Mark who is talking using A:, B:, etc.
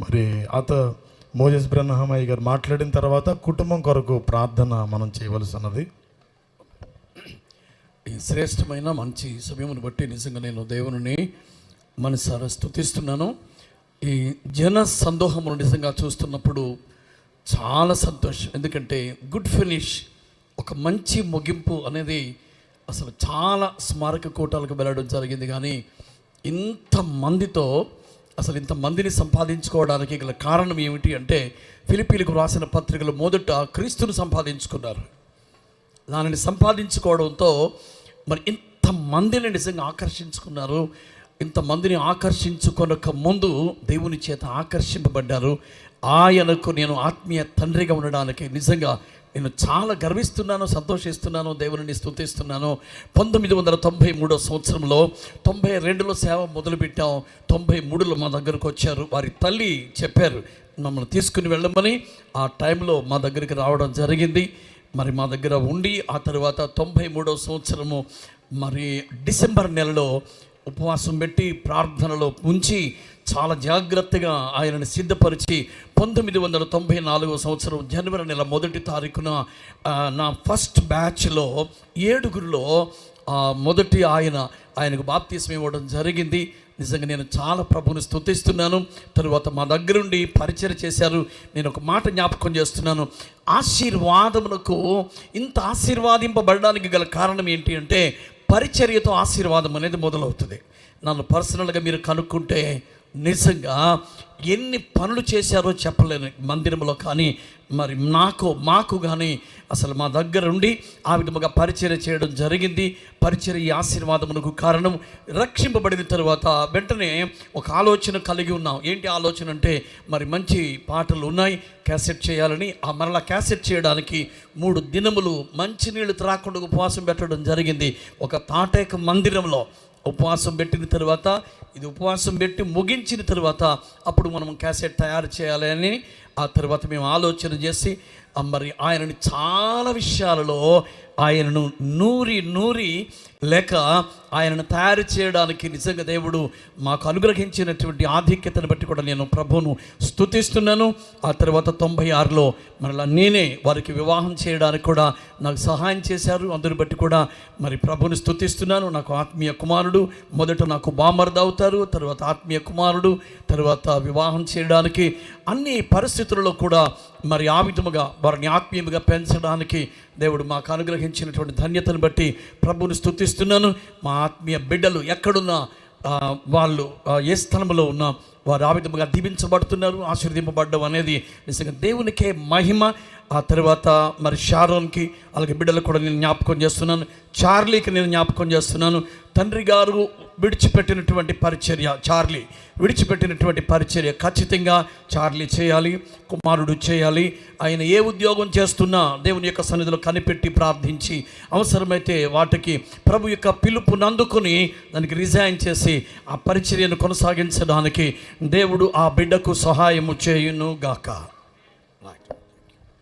A: మరి అత మోజస్ బ్రహ్మయ్య గారు మాట్లాడిన తర్వాత కుటుంబం కొరకు ప్రార్థన మనం చేయవలసి ఉన్నది
B: ఈ శ్రేష్టమైన మంచి సమయమును బట్టి నిజంగా నేను దేవుని మనసారా స్తుతిస్తున్నాను. ఈ జన సందోహమును నిజంగా చూస్తున్నప్పుడు చాలా సంతోషం. ఎందుకంటే గుడ్ ఫినిష్ ఒక మంచి ముగింపు అనేది అసలు చాలా స్మారక కూటాలకు వెళ్ళడం జరిగింది. కానీ ఇంత మందితో అసలు ఇంత మందిని సంపాదించుకోవడానికి గల కారణం ఏమిటి అంటే ఫిలిపీలకు రాసిన పత్రికలు మొదట క్రీస్తును సంపాదించుకున్నారు. దానిని సంపాదించుకోవడంతో మరి ఇంతమందిని నిజంగా ఆకర్షించుకున్నారు. ఇంతమందిని ఆకర్షించుకొనక ముందు దేవుని చేత ఆకర్షింపబడ్డారు. ఆయనకు నేను ఆత్మీయ తండ్రిగా ఉండడానికి నిజంగా నేను చాలా గర్విస్తున్నాను సంతోషిస్తున్నాను దేవుని స్థుతిస్తున్నాను పంతొమ్మిది వందల తొంభై మూడో సంవత్సరంలో తొంభై రెండులో సేవ మొదలుపెట్టాం. తొంభై మూడులో మా దగ్గరకు వచ్చారు. వారి తల్లి చెప్పారు మమ్మల్ని తీసుకుని వెళ్ళమని. ఆ టైంలో మా దగ్గరికి రావడం జరిగింది. మరి మా దగ్గర ఉండి ఆ తర్వాత తొంభై మూడో సంవత్సరము మరి డిసెంబర్ నెలలో ఉపవాసం పెట్టి ప్రార్థనలో ఉంచి చాలా జాగ్రత్తగా ఆయనను సిద్ధపరిచి పంతొమ్మిది వందల తొంభై నాలుగో సంవత్సరం జనవరి నెల మొదటి తారీఖున నా ఫస్ట్ బ్యాచ్లో ఏడుగురిలో మొదటి ఆయన ఆయనకు బాప్తీసం ఇవ్వడం జరిగింది. నిజంగా నేను చాలా ప్రభుని స్తుతిస్తున్నాను. తరువాత మా దగ్గరుండి పరిచయం చేశారు. నేను ఒక మాట జ్ఞాపకం చేస్తున్నాను. ఆశీర్వాదమునకు ఇంత ఆశీర్వాదింపబడడానికి గల కారణం ఏంటి అంటే పరిచర్యతో ఆశీర్వాదం అనేది మొదలవుతుంది. నన్ను పర్సనల్గా మీరు కనుక్కుంటే నిజంగా ఎన్ని పనులు చేశారో చెప్పలేను మందిరంలో కానీ మరి నాకు మాకు కానీ అసలు మా దగ్గర ఉండి ఆ విధముగా పరిచర్య చేయడం జరిగింది. పరిచర్య ఈ ఆశీర్వాదమునకు కారణం రక్షింపబడిన తర్వాత వెంటనే ఒక ఆలోచన కలిగి ఉన్నాం. ఏంటి ఆలోచన అంటే మరి మంచి పాటలు ఉన్నాయి క్యాసెట్ చేయాలని. ఆ మరలా క్యాసెట్ చేయడానికి మూడు దినములు మంచినీళ్ళు త్రాకుండా ఉపవాసం పెట్టడం జరిగింది. ఒక తాటేక మందిరంలో ఉపవాసం పెట్టిన తర్వాత ఇది ఉపవాసం పెట్టి ముగించిన తర్వాత అప్పుడు మనం క్యాసెట్ తయారు చేయాలని ఆ తర్వాత మేము ఆలోచన చేసి మరి ఆయనని చాలా విషయాలలో ఆయనను నూరి నూరి లేక ఆయనను తయారు చేయడానికి నిజంగా దేవుడు మాకు అనుగ్రహించినటువంటి ఆధిక్యతను బట్టి కూడా నేను ప్రభువును స్థుతిస్తున్నాను ఆ తర్వాత తొంభై ఆరులో మరలా నేనే వారికి వివాహం చేయడానికి కూడా నాకు సహాయం చేశారు. అందరిని బట్టి కూడా మరి ప్రభుని స్తుతిస్తున్నాను. నాకు ఆత్మీయ కుమారుడు మొదట నాకు బామర్ద అవుతారు తర్వాత ఆత్మీయ కుమారుడు తర్వాత వివాహం చేయడానికి అన్ని పరిస్థితులలో కూడా మరి ఆ విధముగా వారిని ఆత్మీయముగా పెంచడానికి దేవుడు మాకు అనుగ్రహించినటువంటి ధన్యతను బట్టి ప్రభుని స్థుతిస్తున్నాను మా ఆత్మీయ బిడ్డలు ఎక్కడున్నా వాళ్ళు ఏ స్థలంలో ఉన్నా వారు ఆ విధముగా దీవించబడుతున్నారు ఆశీర్దింపబడడం అనేది నిజంగా దేవునికే మహిమ. ఆ తర్వాత మరి షారోన్కి అలాగే బిడ్డలకు కూడా నేను జ్ఞాపకం చేస్తున్నాను. చార్లీకి నేను జ్ఞాపకం చేస్తున్నాను. తండ్రి గారు విడిచిపెట్టినటువంటి పరిచర్య చార్లీ విడిచిపెట్టినటువంటి పరిచర్య ఖచ్చితంగా చార్లీ చేయాలి కుమారుడు చేయాలి. ఆయన ఏ ఉద్యోగం చేస్తున్నా దేవుని యొక్క సన్నిధిలో కనిపెట్టి ప్రార్థించి అవసరమైతే వాటికి ప్రభు యొక్క పిలుపుని అందుకుని దానికి రిజైన్ చేసి ఆ పరిచర్యను కొనసాగించడానికి దేవుడు ఆ బిడ్డకు సహాయము చేయును గాక